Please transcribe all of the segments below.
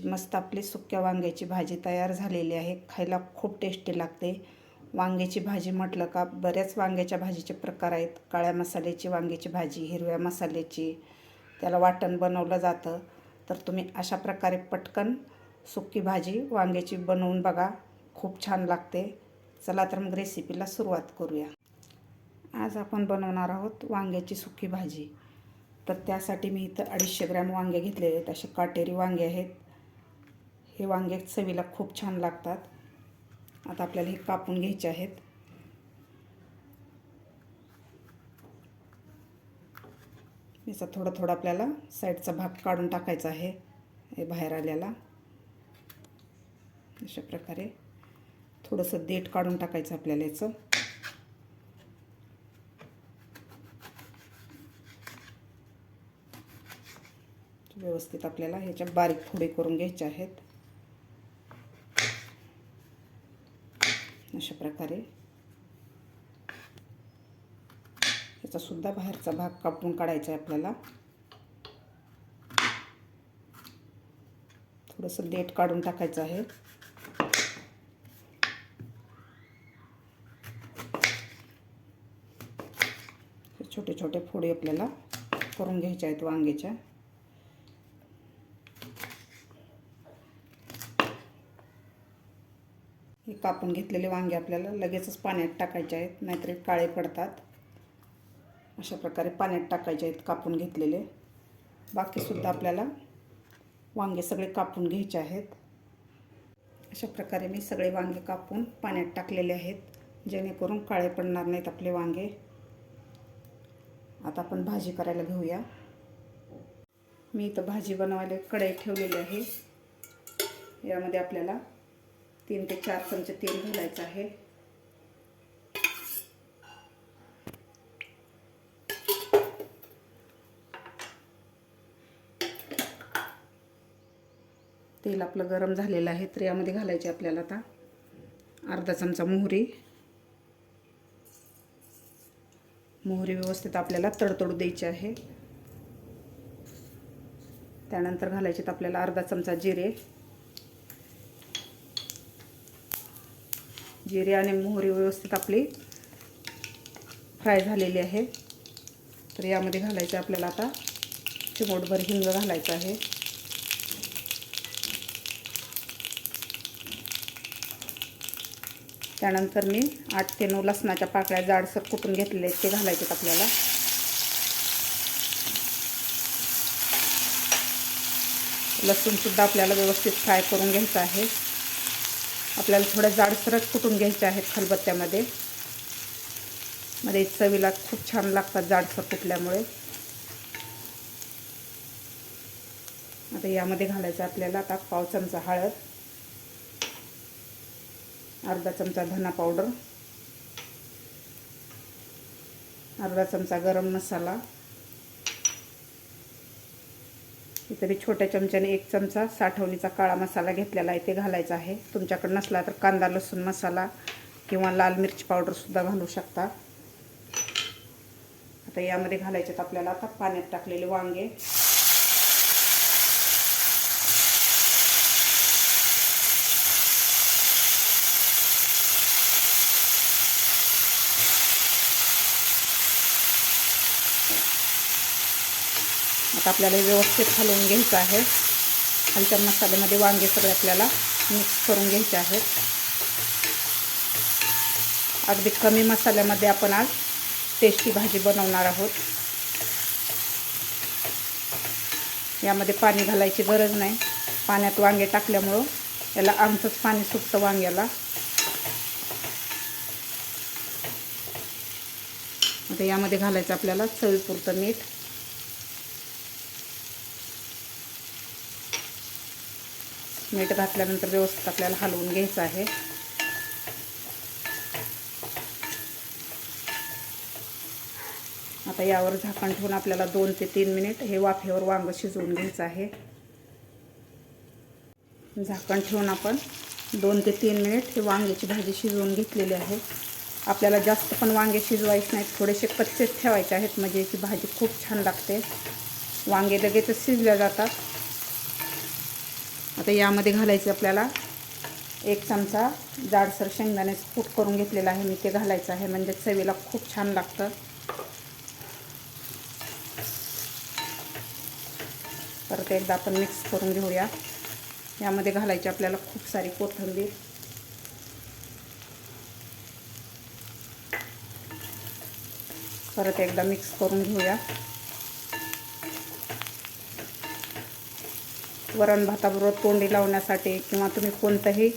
अशी मस्त आपली सुक्या वांग्याची भाजी तयार झालेली आहे. खायला खूप टेस्टी लागते. वांग्याची भाजी म्हटलं का बऱ्याच वांग्याच्या भाजीचे प्रकार आहेत. काळ्या मसाल्याची वांग्याची भाजी हिरव्या मसाल्याची त्याला वाटण बनवलं जातं. तर तुम्ही अशा प्रकारे पटकन सुक्की भाजी वांग्याची बनवून बघा. खूप छान लागते. चला तर मग रेसिपीला सुरुवात करूया. आज आपण बनवणार आहोत वांग्याची सुकी भाजी. तर त्यासाठी मी इथं अडीचशे ग्रॅम वांगे घेतलेले आहेत. असे काटेरी वांगे आहेत. हे वांगे चवीला खूप छान लागतात. आता आपल्याला हे कापून घ्यायचे आहेत. याचा थोडा थोडा आपल्याला साईडचा भाग काढून टाकायचा आहे. हे बाहेर आल्याला अशा प्रकारे थोडंसं देठ काढून टाकायचं आपल्याला याचं. व्यवस्थित आपल्याला ह्याच्या बारीक फोडे करून घ्यायचे आहेत. अशा प्रकारे. याचा सुद्धा बाहेरचा भाग कापून काढायचा आहे आपल्याला. थोडंसं देठ काढून टाकायचं आहे. छोटे छोटे फोडे आपल्याला करून घ्यायचे आहेत वांग्याच्या. हे कापून घेतलेले वांगे आपल्याला लगेचच पाण्यात टाकायचे आहेत नाहीतर काळे पडतात. अशा प्रकारे पाण्यात टाकायचे आहेत कापून घेतलेले. बाकीसुद्धा आपल्याला वांगे सगळे कापून घ्यायचे आहेत. अशा प्रकारे मी सगळे वांगे कापून पाण्यात टाकलेले आहेत जेणेकरून काळे पडणार नाहीत आपले वांगे. आता आपण भाजी करायला घेऊया. मी इथं भाजी बनवायला कढई ठेवलेली आहे. यामध्ये आपल्याला तीन ते चार चमचे तेल घालायचं आहे. तेल आपलं गरम झालेलं आहे तर यामध्ये घालायचे आपल्याला आता अर्धा चमचा मोहरी. मोहरी व्यवस्थित आपल्याला तडतडू द्यायची आहे. त्यानंतर घालायचे आपल्याला अर्धा चमचा जिरे. जिरे आणि मोहरी व्यवस्थित आपली फ्राय झालेली आहे. तर यामध्ये घालायचं आपल्याला आता चिमोटभर हिंग घालायचं आहे. त्यानंतर मी आठ ते नऊ लसणाच्या पाकळ्या जाडसर कुटून घेतलेले आहेत ते घालायचे आपल्याला. लसूणसुद्धा आपल्याला व्यवस्थित फ्राय करून घ्यायचं आहे. आपल्याला थोड्या जाडसरच कुटून घ्यायच्या आहेत खलबत्त्यामध्ये. मध्ये चवीला खूप छान लागतात जाडसर कुटल्यामुळे. आता यामध्ये घालायचं आपल्याला आता पाव चमचा हळद अर्धा चमचा धना पावडर अर्धा चमचा गरम मसाला इथं मी छोट्या चमच्याने एक चमचा साठवणीचा काळा मसाला घेतलेला आहे ते घालायचा आहे. तुमच्याकडे नसला तर कांदा लसूण मसाला किंवा लाल मिरची पावडरसुद्धा घालू शकता. आता यामध्ये घालायचे आपल्याला आता पाण्यात टाकलेले वांगे. आता आपल्याला व्यवस्थित हलवून घ्यायचं आहे. खालच्या मसाल्यामध्ये वांगे सगळे आपल्याला मिक्स करून घ्यायचे आहेत. अगदी कमी मसाल्यामध्ये आपण आज टेस्टी भाजी बनवणार आहोत. यामध्ये पाणी घालायची गरज नाही. पाण्यात वांगे टाकल्यामुळं याला आमचंच पाणी सुटतं वांग्याला. आता यामध्ये घालायचं आपल्याला चवीपुरतं मीठ. मीठ घातल्यानंतर व्यवस्थित आपल्याला हलवून घ्यायचं आहे. आता यावर झाकण ठेवून आपल्याला दोन ते तीन मिनिट हे वाफेवर वांग शिजवून घ्यायचं आहे. झाकण ठेवून आपण दोन ते तीन मिनिट हे वांग्याची भाजी शिजवून घेतलेली आहे. आपल्याला जास्त पण वांगे शिजवायचे नाहीत थोडेसे कच्चेच ठेवायचे आहेत म्हणजे याची भाजी खूप छान लागते. वांगे लगेचच शिजल्या जातात. आता यामध्ये घालायचं आपल्याला. एक चमचा जाडसर शेंगदाण्याचं कूट करून घेतलेला आहे. मी ते घालायचं आहे. म्हणजे चवीला खूप छान लागतं. परत एकदा आपण मिक्स करून घेऊया. यामध्ये घालायची आपल्याला खूप सारी कोथिंबीर. परत एकदा मिक्स करून घेऊया. वरण भाताबरोबर तोंडी लावण्यासाठी किंवा तुम्ही कोणताही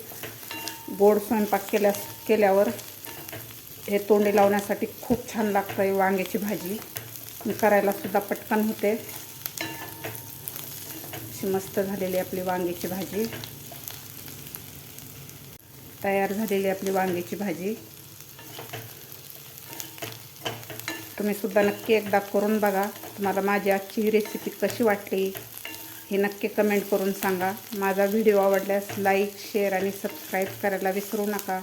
गोड स्वयंपाक केल्यास केल्यावर हे तोंडी लावण्यासाठी खूप छान लागतं आहे वांग्याची भाजी. मी करायला सुद्धा पटकन होते. अशी मस्त झालेली आपली वांग्याची भाजी. तयार झालेली आपली वांग्याची भाजी. तुम्ही सुद्धा नक्की एकदा करून बघा. तुम्हाला माझी आजची ही रेसिपी कशी वाटली? हे नक्की कमेंट करून सांगा. माझा व्हिडिओ आवडल्यास लाईक शेअर आणि सबस्क्राईब करायला विसरू नका.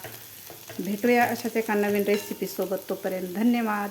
भेटूया अशाच एका नवीन रेसिपीसोबत तोपर्यंत धन्यवाद.